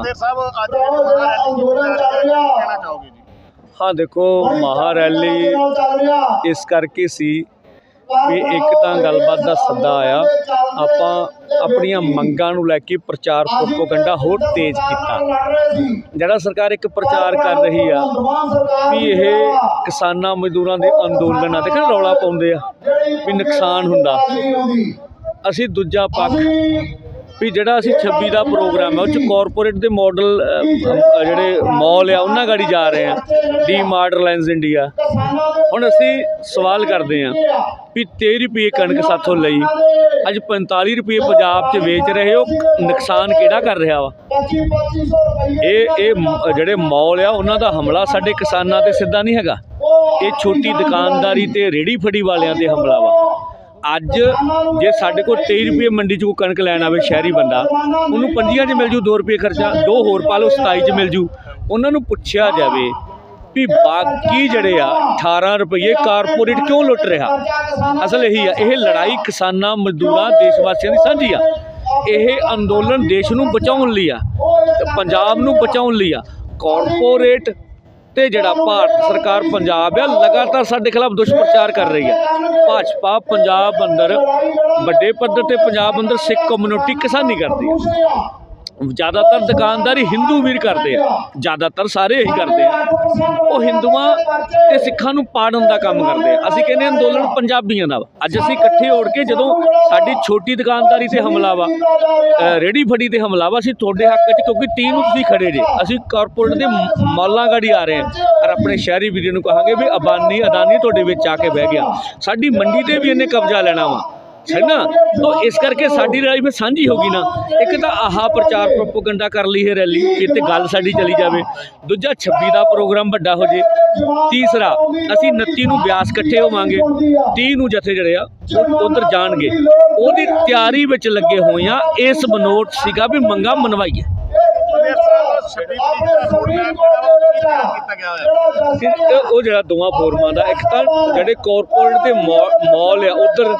ਸੁਖਦੇਵ ਸਾਹਿਬ ਅੱਜ ਅੰਦੋਲਨ ਚੱਲ ਰਿਹਾ ਕਹਿਣਾ ਚਾਹੋਗੇ ਜੀ? ਹਾਂ ਦੇਖੋ ਮਹਾ ਰੈਲੀ ਇਸ ਕਰਕੇ ਸੀ ਵੀ ਇੱਕ ਤਾਂ ਗੱਲਬਾਤ ਦਾ ਸੱਦਾ ਆਇਆ। ਆਪਾਂ ਆਪਣੀਆਂ ਮੰਗਾਂ ਨੂੰ ਲੈ ਕੇ ਪ੍ਰਚਾਰ ਪ੍ਰੋਪਗੈਂਡਾ ਹੋਰ ਤੇਜ਼ ਕੀਤਾ। ਜਿਹੜਾ ਸਰਕਾਰ ਇੱਕ ਪ੍ਰਚਾਰ ਕਰ ਰਹੀ ਆ ਵੀ ਇਹ ਕਿਸਾਨਾਂ ਮਜ਼ਦੂਰਾਂ ਦੇ ਅੰਦੋਲਨ ਆ। ਦੇਖਣ ਰੌਲਾ ਪਾਉਂਦੇ ਆ ਵੀ ਨੁਕਸਾਨ ਹੁੰਦਾ। ਅਸੀਂ ਦੂਜਾ ਪੱਖ ਵੀ ਜਿਹੜਾ ਅਸੀਂ 26 ਦਾ ਪ੍ਰੋਗਰਾਮ ਹੈ, ਉਹ ਚ ਕਾਰਪੋਰੇਟ ਦੇ ਮਾਡਲ ਜਿਹੜੇ ਮਾਲ ਆ, ਉਹਨਾਂ ਗਾੜੀ ਜਾ ਰਹੇ ਆ ਡੀ ਮਾਰਟ ਰਿਲਾਇੰਸ ਇੰਡੀਆ ਹੁਣ ਅਸੀਂ ਸਵਾਲ ਕਰਦੇ ਆ ਵੀ 13 ਰੁਪਏ ਕਣਕ ਸਾਥੋਂ ਲਈ, ਅੱਜ 45 ਰੁਪਏ ਪੰਜਾਬ 'ਚ ਵੇਚ ਰਹੇ ਹੋ, ਨੁਕਸਾਨ ਕਿਹੜਾ ਕਰ ਰਿਹਾ ਵਾ? ਇਹ ਇਹ ਜਿਹੜੇ ਮਾਲ ਆ, ਉਹਨਾਂ ਦਾ ਹਮਲਾ ਸਾਡੇ ਕਿਸਾਨਾਂ ਤੇ ਸਿੱਧਾ ਨਹੀਂ ਹੈਗਾ। ਇਹ ਛੋਟੀ ਦੁਕਾਨਦਾਰੀ ਤੇ ਰੇੜੀ ਫੜੀ ਵਾਲਿਆਂ ਤੇ ਹਮਲਾ ਵਾ। ਅੱਜ ਜੇ ਸਾਡੇ ਕੋਲ 23 ਰੁਪਏ ਮੰਡੀ 'ਚ ਕੋਈ ਕਣਕ ਲੈਣ ਆਵੇ, ਸ਼ਹਿਰੀ ਬੰਦਾ, ਉਹਨੂੰ ਪੰਜੀਆਂ 'ਚ ਮਿਲ ਜੂ 2 ਰੁਪਏ ਖਰਚਾ, ਦੋ ਹੋਰ ਪਾ ਲਓ 27 'ਚ ਮਿਲ ਜੂ। ਉਹਨਾਂ ਨੂੰ ਪੁੱਛਿਆ ਜਾਵੇ ਵੀ ਬਾਕੀ ਜਿਹੜੇ ਆ 18 ਰੁਪਏ ਕਾਰਪੋਰੇਟ ਕਿਉਂ ਲੁੱਟ ਰਿਹਾ? ਅਸਲ ਇਹੀ ਆ, ਇਹ ਲੜਾਈ ਕਿਸਾਨਾਂ, ਮਜ਼ਦੂਰਾਂ ਦੇਸ਼ ਵਾਸੀਆਂ ਦੀ ਸਾਂਝੀ ਆ। ਇਹ ਅੰਦੋਲਨ ਦੇਸ਼ ਨੂੰ ਬਚਾਉਣ ਲਈ ਆ ਪੰਜਾਬ ਨੂੰ ਬਚਾਉਣ ਲਈ ਆ। ਕਾਰਪੋਰੇਟ ਤੇ ਜਿਹੜਾ ਭਾਰਤ ਸਰਕਾਰ ਪੰਜਾਬ ਆ ਲਗਾਤਾਰ ਸਾਡੇ ਖਿਲਾਫ ਦੁਸ਼ਪ੍ਰਚਾਰ ਕਰ ਰਹੀ ਹੈ ਭਾਜਪਾ ਪੰਜਾਬ ਅੰਦਰ ਵੱਡੇ ਪੱਧਰ ਤੇ ਪੰਜਾਬ ਅੰਦਰ ਸਿੱਖ ਕਮਿਊਨਿਟੀ ਕਿਸਾਨੀ ਕਰਦੀ ਹੈ ਜ਼ਿਆਦਾਤਰ ਦੁਕਾਨਦਾਰੀ ਹਿੰਦੂ ਵੀਰ ਕਰਦੇ ਆ। ਜ਼ਿਆਦਾਤਰ ਸਾਰੇ ਇਹੀ ਕਰਦੇ ਆ। ਉਹ ਹਿੰਦੂਆਂ ਤੇ ਸਿੱਖਾਂ ਨੂੰ ਪਾੜਨ ਦਾ ਕੰਮ ਕਰਦੇ ਆ। ਅਸੀਂ ਕਹਿੰਦੇ ਅੰਦੋਲਨ ਪੰਜਾਬੀਆਂ ਦਾ ਵਾ। ਅੱਜ ਅਸੀਂ ਇਕੱਠੇ ਹੋੜ ਕੇ ਜਦੋਂ ਸਾਡੀ ਛੋਟੀ ਦੁਕਾਨਦਾਰੀ ਤੇ ਹਮਲਾ ਵਾ ਅ, ਰੇਹੜੀ ਫੜੀ ਤੇ ਹਮਲਾ ਵਾ ਅਸੀਂ ਤੁਹਾਡੇ ਹੱਕ 'ਚ ਕਿਉਂਕਿ ਟੀਮ ਨੂੰ ਤੁਸੀਂ ਖੜੇ ਜੇ। ਅਸੀਂ ਕਾਰਪੋਰੇਟ ਦੇ ਮਾਲਾਂ ਗਾੜੀ ਆ ਰਹੇ ਹਾਂ। ਔਰ ਆਪਣੇ ਸ਼ਹਿਰੀ ਵੀਰਾਂ ਨੂੰ ਕਹਾਂਗੇ ਵੀ ਅਬਾਨੀ ਅਦਾਨੀ ਤੁਹਾਡੇ ਵਿੱਚ ਆ ਕੇ ਬਹਿ ਗਿਆ। ਸਾਡੀ ਮੰਡੀ ਤੇ ਵੀ ਇਹਨੇ ਕਬਜ਼ਾ ਲੈਣਾ ਵਾ। ਹੈ ਨਾ ਤੋ ਇਸ ਕਰਕੇ ਸਾਡੀ ਰੈਲੀ ਫਿਰ ਸਾਂਝੀ ਹੋ ਗਈ ਨਾ। ਇੱਕ ਤਾਂ ਆਹਾ ਪ੍ਰਚਾਰ ਪ੍ਰੋਪਗੈਂਡਾ ਕਰ ਲਈ ਹੈ ਰੈਲੀ, ਇੱਥੇ ਗੱਲ ਸਾਡੀ ਚਲੀ ਜਾਵੇ। ਦੂਜਾ 26 ਦਾ ਪ੍ਰੋਗਰਾਮ ਵੱਡਾ ਹੋ ਜੇ। ਤੀਸਰਾ, ਅਸੀਂ 29 ਨੂੰ ਬਿਆਸ ਇਕੱਠੇ ਹੋਵਾਂਗੇ। 30 ਨੂੰ ਜਥੇ ਜਿਹੜੇ ਆ ਉਧਰ ਜਾਣਗੇ। ਉਹਦੀ ਤਿਆਰੀ ਵਿੱਚ ਲੱਗੇ ਹੋਏ ਆ, ਇਸ ਬਨੋਟ ਸੀਗਾ ਵੀ ਮੰਗਾ ਮਨਵਾਈਏ। ਕੀਤਾ ਗਿਆ ਹੋਇਆ ਫਿਰ ਉਹ ਜਿਹੜਾ ਦੋਵਾਂ ਫੋਰਮਾਂ ਦਾ, ਇੱਕ ਤਾਂ ਜਿਹੜੇ ਕਾਰਪੋਰੇਟ ਦੇ ਮਾ- ਮਾਲ ਆ, ਉਧਰ,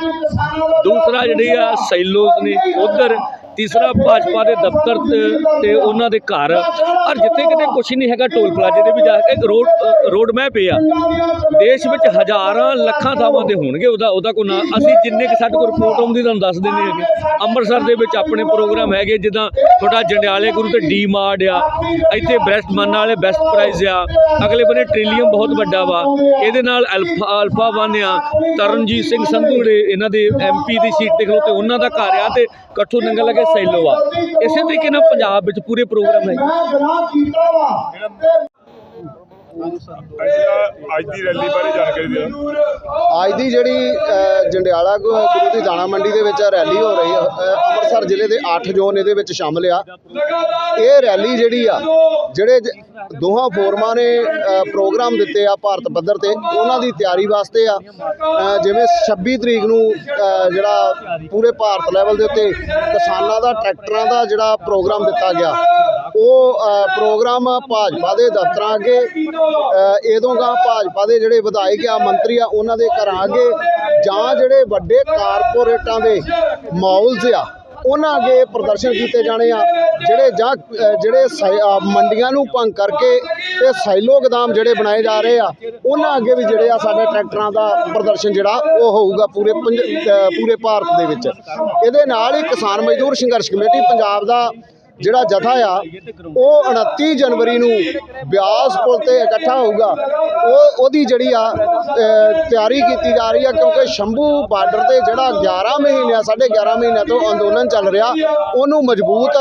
ਦੂਸਰਾ ਜਿਹੜੀ ਆ ਸੈਲੋਜ਼ ਨੇ, ਉਧਰ ਤੀਸਰਾ ਭਾਜਪਾ ਦੇ ਦਫ਼ਤਰ ਤੇ- ਉਹਨਾਂ ਦੇ ਘਰ। ਔਰ ਜਿੱਥੇ ਕਿਤੇ ਕੁਛ ਨਹੀਂ ਹੈਗਾ ਟੋਲ ਪਲਾਜ਼ੇ ਦੇ ਵੀ ਜਾ ਕੇ ਰੋਡ ਅ, ਰੋਡ ਮੈਪ ਇਹ ਆ। ਦੇਸ਼ ਵਿੱਚ ਹਜ਼ਾਰਾਂ ਲੱਖਾਂ ਥਾਵਾਂ ਤੇ ਹੋਣਗੇ ਉਹਦਾ ਉਹਦਾ ਕੋਈ ਨਾ। ਅਸੀਂ ਜਿੰਨੇ ਕਿ ਸਾਡੇ ਕੋਲ ਰਿਪੋਰਟ ਆਉਂਦੀ ਤੁਹਾਨੂੰ ਦੱਸ ਦਿੰਦੇ ਹੈਗੇ। ਅੰਮ੍ਰਿਤਸਰ ਦੇ ਵਿੱਚ ਆਪਣੇ ਪ੍ਰੋਗਰਾਮ ਹੈਗੇ ਜਿੱਦਾਂ ਤੁਹਾਡਾ ਜੰਡਿਆਲੇ ਗੁਰੂ ਤੇ ਡੀ ਮਾਰਡ ਆ। ਇੱਥੇ ਬੈਸਟ ਮੰਨ ਵਾਲੇ ਬੈਸਟ ਪ੍ਰਾਈਜ਼ ਆ। ਅਗਲੇ ਬੰਨੇ ਟ੍ਰਿਲੀਅਮ ਬਹੁਤ ਵੱਡਾ ਵਾ। ਇਹਦੇ ਨਾਲ ਅਲਫਾ ਅਲਫਾ ਵਨ ਆ। ਤਰਨਜੀਤ ਸਿੰਘ ਸੰਧੂ ਜਿਹੜੇ ਇਹਨਾਂ ਦੇ ਐਮਪੀ ਦੀ ਸੀਟ ਤੇ ਖਲੋਤੇ ਉਹਨਾਂ ਦਾ ਘਰ ਆ ਤੇ ਕੱਠੂ ਨੰਗਲ ਲਗੇ ਸੈਲੋ ਆ। ਇਸੇ ਤਰੀਕੇ ਨਾਲ ਪੰਜਾਬ ਵਿੱਚ ਪੂਰੇ ਪ੍ਰੋਗਰਾਮ ਹੈ। ਅੱਜ ਦੀ ਰੈਲੀ ਬਾਰੇ ਜਾਣਕਾਰੀ ਦਿਓ। ਅੱਜ ਦੀ ਜਿਹੜੀ ਜੰਡਿਆਲਾ ਗੁਰੂ ਦੀ ਦਾਣਾ ਮੰਡੀ ਦੇ ਵਿੱਚ ਰੈਲੀ ਹੋ ਰਹੀ ਹੈ ਅੰਮ੍ਰਿਤਸਰ ਜ਼ਿਲ੍ਹੇ ਦੇ 8 ਜ਼ੋਨ ਇਹਦੇ ਵਿੱਚ ਸ਼ਾਮਲ ਆ। ਇਹ ਰੈਲੀ ਜਿਹੜੀ ਆ, ਜਿਹੜੇ ਦੋਹਾਂ ਫੋਰਮਾਂ ਨੇ ਪ੍ਰੋਗਰਾਮ ਦਿੱਤੇ ਆ ਭਾਰਤ ਪੱਧਰ ਤੇ, ਉਹਨਾਂ ਦੀ ਤਿਆਰੀ ਵਾਸਤੇ ਆ। ਜਿਵੇਂ 26 ਤਰੀਕ ਨੂੰ ਜਿਹੜਾ ਪੂਰੇ ਭਾਰਤ ਲੈਵਲ ਦੇ ਉੱਤੇ ਕਿਸਾਨਾਂ ਦਾ, ਟਰੈਕਟਰਾਂ ਦਾ ਜਿਹੜਾ ਪ੍ਰੋਗਰਾਮ ਦਿੱਤਾ ਗਿਆ ਉਹ ਪ੍ਰੋਗਰਾਮ ਭਾਜਪਾ ਦੇ ਦਫ਼ਤਰਾਂ ਅੱਗੇ। ਅ, ਇਹਦੋਂ ਭਾਜਪਾ ਦੇ ਜਿਹੜੇ ਵਿਧਾਇਕ ਆ ਮੰਤਰੀ ਆ ਉਹਨਾਂ ਦੇ ਘਰਾਂ ਅੱਗੇ। ਜਾਂ ਜਿਹੜੇ ਵੱਡੇ ਕਾਰਪੋਰੇਟਾਂ ਦੇ ਮਾਲਸ ਆ ਉਹਨਾਂ ਅੱਗੇ ਪ੍ਰਦਰਸ਼ਨ ਕੀਤੇ ਜਾਣੇ ਆ। ਜਿਹੜੇ ਜਾਂ ਜਿਹੜੇ ਸੈ- ਮੰਡੀਆਂ ਨੂੰ ਭੰਗ ਕਰਕੇ ਤੇ ਸਾਈਲੋ ਗਦਾਮ ਜਿਹੜੇ ਬਣਾਏ ਜਾ ਰਹੇ ਆ ਉਹਨਾਂ ਅੱਗੇ ਵੀ ਜਿਹੜੇ ਆ ਸਾਡੇ ਟਰੈਕਟਰਾਂ ਦਾ ਪ੍ਰਦਰਸ਼ਨ ਜਿਹੜਾ ਉਹ ਹੋਊਗਾ ਪੂਰੇ ਪੰਜ- ਪੂਰੇ ਭਾਰਤ ਦੇ ਵਿੱਚ। ਇਹਦੇ ਨਾਲ ਹੀ ਕਿਸਾਨ ਮਜ਼ਦੂਰ ਸੰਘਰਸ਼ ਕਮੇਟੀ ਪੰਜਾਬ ਦਾ ਜਿਹੜਾ ਜਥਾ ਆ, ਉਹ 29 ਜਨਵਰੀ ਨੂੰ ਬਿਆਸ ਪੁਲ ਤੇ ਇਕੱਠਾ ਹੋਊਗਾ। ਉਹ, ਉਹਦੀ ਜਿਹੜੀ ਆ ਤਿਆਰੀ ਕੀਤੀ ਜਾ ਰਹੀ ਆ, ਕਿਉਂਕਿ ਸ਼ੰਭੂ ਬਾਰਡਰ ਤੇ ਜਿਹੜਾ 11 ਮਹੀਨਿਆਂ, ਸਾਢੇ 11 ਮਹੀਨਿਆਂ ਤੋਂ ਅੰਦੋਲਨ ਚੱਲ ਰਿਹਾ, ਉਹਨੂੰ ਮਜ਼ਬੂਤ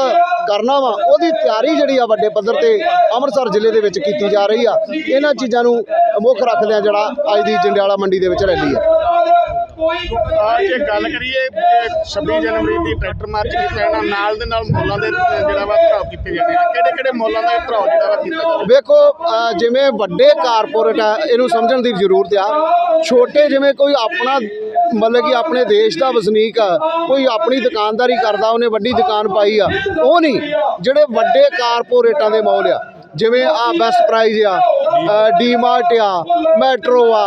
ਕਰਨਾ ਵਾ। ਉਹਦੀ ਤਿਆਰੀ ਜਿਹੜੀ ਆ ਵੱਡੇ ਪੱਧਰ ਤੇ ਅੰਮ੍ਰਿਤਸਰ ਜ਼ਿਲ੍ਹੇ ਦੇ ਵਿੱਚ ਕੀਤੀ ਜਾ ਰਹੀ ਆ। ਇਹਨਾਂ ਚੀਜ਼ਾਂ ਨੂੰ ਮੁੱਖ ਰੱਖਦਿਆਂ ਜਿਹੜਾ ਅੱਜ ਦੀ ਜੰਡਿਆਲਾ ਮੰਡੀ ਦੇ ਵਿੱਚ ਰੈਲੀ ਆ। ਆ ਜੇ ਗੱਲ ਕਰੀਏ ਇਹ 26 ਜਨਵਰੀ ਦੀ ਟਰੈਕਟਰ ਮਾਰਚ ਕੀਤਾ ਜਾਣਾ ਨਾਲ ਦੇ ਨਾਲ ਮੁੱਲਾਂ ਦੇ ਜਿਹੜਾ ਵਾ ਭਰਾਵ ਕੀਤੇ ਜਾਣੇ ਆ। ਕਿਹੜੇ ਕਿਹੜੇ ਮੁੱਲਾਂ ਦਾ ਭਰਾਵ ਜਿਹੜਾ ਵਾ ਕੀਤਾ ਜਾਵੇ? ਵੇਖੋ ਜਿਵੇਂ ਵੱਡੇ ਕਾਰਪੋਰੇਟ ਆ ਇਹਨੂੰ ਸਮਝਣ ਦੀ ਜ਼ਰੂਰਤ ਆ। ਛੋਟੇ ਜਿਵੇਂ ਕੋਈ ਆਪਣਾ ਮਤਲਬ ਕਿ ਆਪਣੇ ਦੇਸ਼ ਦਾ ਵਸਨੀਕ ਆ ਕੋਈ ਆਪਣੀ ਦੁਕਾਨਦਾਰੀ ਕਰਦਾ ਉਹਨੇ ਵੱਡੀ ਦੁਕਾਨ ਪਾਈ ਆ ਉਹ ਨਹੀਂ। ਜਿਹੜੇ ਵੱਡੇ ਕਾਰਪੋਰੇਟਾਂ ਦੇ ਮੌਲ ਆ ਜਿਵੇਂ ਆ ਬੈਸਟ ਪ੍ਰਾਈਜ਼ ਆ ਡੀਮਾਰਟ ਆ ਮੈਟਰੋ ਆ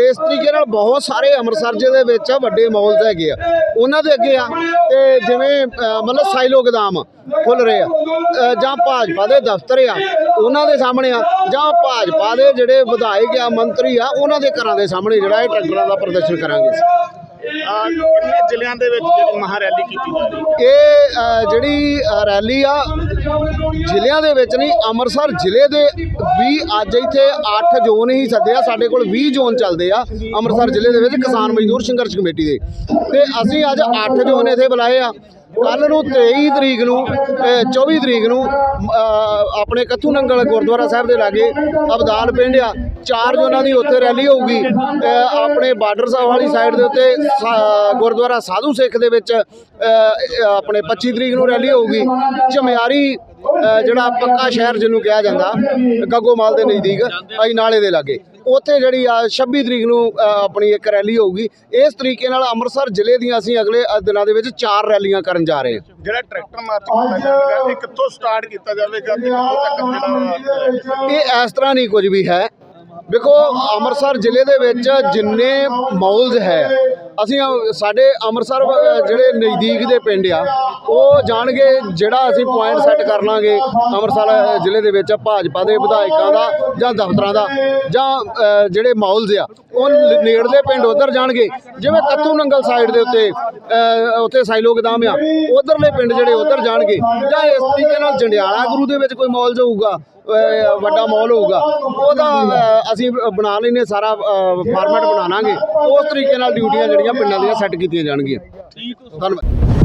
ਇਸ ਤਰੀਕੇ ਨਾਲ ਬਹੁਤ ਸਾਰੇ ਅੰਮ੍ਰਿਤਸਰ ਜ਼ਿਲ੍ਹੇ ਦੇ ਵਿੱਚ ਵੱਡੇ ਮਾਲਸ ਹੈਗੇ ਆ। ਉਹਨਾਂ ਦੇ ਅੱਗੇ ਆ ਤੇ ਜਿਵੇਂ ਮਤਲਬ ਸਾਈਲੋ ਗੋਦਾਮ ਖੁੱਲ ਰਹੇ ਆ। ਜਾਂ ਭਾਜਪਾ ਦੇ ਦਫ਼ਤਰ ਆ, ਉਹਨਾਂ ਦੇ ਸਾਹਮਣੇ ਆ, ਜਾਂ ਭਾਜਪਾ ਦੇ ਜਿਹੜੇ ਵਿਧਾਇਕ ਆ, ਮੰਤਰੀ ਆ, ਉਹਨਾਂ ਦੇ ਘਰਾਂ ਦੇ ਸਾਹਮਣੇ ਜਿਹੜਾ ਇਹ ਟਰੈਕਟਰਾਂ ਦਾ ਪ੍ਰਦਰਸ਼ਨ ਕਰਾਂਗੇ ਕਿੰਨੇ ਜ਼ਿਲ੍ਹਿਆਂ ਦੇ ਵਿੱਚ ਜਿਹੜੀ ਮਹਾ ਰੈਲੀ ਕੀਤੀ ਜਾ ਰਹੀ ਇਹ ਅ, ਜਿਹੜੀ ਅ, ਰੈਲੀ ਆ ਜ਼ਿਲ੍ਹਿਆਂ ਦੇ ਵਿੱਚ ਨਹੀਂ ਅੰਮ੍ਰਿਤਸਰ ਜ਼ਿਲ੍ਹੇ ਦੇ ਵੀ ਅੱਜ ਇੱਥੇ 8 ਜ਼ੋਨ ਹੀ ਸੱਦੇ ਆ ਸਾਡੇ ਕੋਲ 20 ਜ਼ੋਨ ਚੱਲਦੇ ਆ ਅੰਮ੍ਰਿਤਸਰ ਜ਼ਿਲ੍ਹੇ ਦੇ ਵਿੱਚ ਕਿਸਾਨ ਮਜ਼ਦੂਰ ਸੰਘਰਸ਼ ਕਮੇਟੀ ਦੇ। ਤੇ ਅਸੀਂ ਅੱਜ 8 ਜ਼ੋਨ ਇੱਥੇ ਬੁਲਾਏ ਆ। ਕੱਲ ਨੂੰ 23 ਤਰੀਕ ਨੂੰ ਅ, 24 ਤਰੀਕ ਨੂੰ ਆਪਣੇ ਕੱਥੂ ਨੰਗਲ ਗੁਰਦੁਆਰਾ ਸਾਹਿਬ ਦੇ ਲਾਗੇ ਅਬਦਾਲ ਪਿੰਡ ਆ। ਚਾਰ ਜ਼ੋਨਾਂ ਦੀ ਉੱਥੇ ਰੈਲੀ ਹੋਊਗੀ। ਆਪਣੇ ਬਾਰਡਰ ਸਾਹਿਬ ਵਾਲੀ ਸਾਈਡ ਦੇ ਉੱਤੇ ਸਾ- ਗੁਰਦੁਆਰਾ ਸਾਧੂ ਸਿੱਖ ਦੇ ਵਿੱਚ ਆਪਣੇ 25 ਤਰੀਕ ਨੂੰ ਰੈਲੀ ਹੋਊਗੀ। ਚਮਿਆਰੀ ਜਿਹੜਾ ਪੱਕਾ ਸ਼ਹਿਰ ਜਿਹਨੂੰ ਕਿਹਾ ਜਾਂਦਾ ਗੱਗੋਮਾਲ ਦੇ ਨਜ਼ਦੀਕ ਅਈ ਨਾਲੇ ਦੇ ਲਾਗੇ। ਉੱਥੇ ਜਿਹੜੀ ਆ 26 ਤਰੀਕ ਨੂੰ ਆਪਣੀ ਇੱਕ ਰੈਲੀ ਹੋਊਗੀ। ਇਸ ਤਰੀਕੇ ਨਾਲ ਅੰਮ੍ਰਿਤਸਰ ਜ਼ਿਲ੍ਹੇ ਦੀਆਂ ਅਸੀਂ ਅਗਲੇ ਦਿਨਾਂ ਦੇ ਵਿੱਚ ਚਾਰ ਰੈਲੀਆਂ ਕਰਨ ਜਾ ਰਹੇ ਹਾਂ। ਜਿਹੜਾ ਟਰੈਕਟਰ ਮਾਰਚ ਕੀਤਾ ਜਾਵੇਗਾ ਇਹ ਕਿੱਥੋਂ ਸਟਾਰਟ ਕੀਤਾ ਜਾਵੇਗਾ ਤੇ ਕਿੱਥੋਂ ਤੱਕ ਜਿਹੜਾ ਇਹ ਇਸ ਤਰ੍ਹਾਂ ਨਹੀਂ ਕੁਝ ਵੀ ਹੈ। ਵੇਖੋ ਅੰਮ੍ਰਿਤਸਰ ਜ਼ਿਲ੍ਹੇ ਦੇ ਵਿੱਚ ਜਿੰਨੇ ਮੌਲਜ਼ ਹੈ ਅਸੀਂ ਅ- ਸਾਡੇ ਅੰਮ੍ਰਿਤਸਰ ਜਿਹੜੇ ਨਜ਼ਦੀਕ ਦੇ ਪਿੰਡ ਆ, ਉਹ ਜਾਣਗੇ ਜਿਹੜਾ ਅਸੀਂ ਪੁਆਇੰਟ ਸੈੱਟ ਕਰ ਲਾਂਗੇ ਅੰਮ੍ਰਿਤਸਰ ਜ਼ਿਲ੍ਹੇ ਦੇ ਵਿੱਚ ਭਾਜਪਾ ਦੇ ਵਿਧਾਇਕਾਂ ਦਾ ਜਾਂ ਦਫ਼ਤਰਾਂ ਦਾ ਜਾਂ ਜਿਹੜੇ ਮੌਲਜ਼ ਆ, ਉਹ ਨੇੜਲੇ ਪਿੰਡ ਉਧਰ ਜਾਣਗੇ। ਜਿਵੇਂ ਕੱਤੂ ਨੰਗਲ ਸਾਈਡ ਦੇ ਉੱਤੇ ਉੱਥੇ ਸਾਈਲੋ ਗਦਾਮ ਆ, ਉਧਰਲੇ ਪਿੰਡ ਜਿਹੜੇ ਉਧਰ ਜਾਣਗੇ। ਜਾਂ ਇਸ ਤਰੀਕੇ ਨਾਲ ਜੰਡਿਆਲਾ ਗੁਰੂ ਦੇ ਵਿੱਚ ਕੋਈ ਮੌਲਜ਼ ਹੋਊਗਾ ਵੱਡਾ ਮਾਲ ਹੋਊਗਾ। ਉਹਦਾ ਅਸੀਂ ਬਣਾ ਲੈਨੇ ਸਾਰਾ ਫਾਰਮੈਟ ਬਣਾ ਲਾਂਗੇ ਉਸ ਤਰੀਕੇ ਨਾਲ ਡਿਊਟੀਆਂ ਜਿਹੜੀਆਂ ਪਿੰਡਾਂ ਦੀਆਂ ਸੈੱਟ ਕੀਤੀਆਂ ਜਾਣਗੀਆਂ। ਧੰਨਵਾਦ।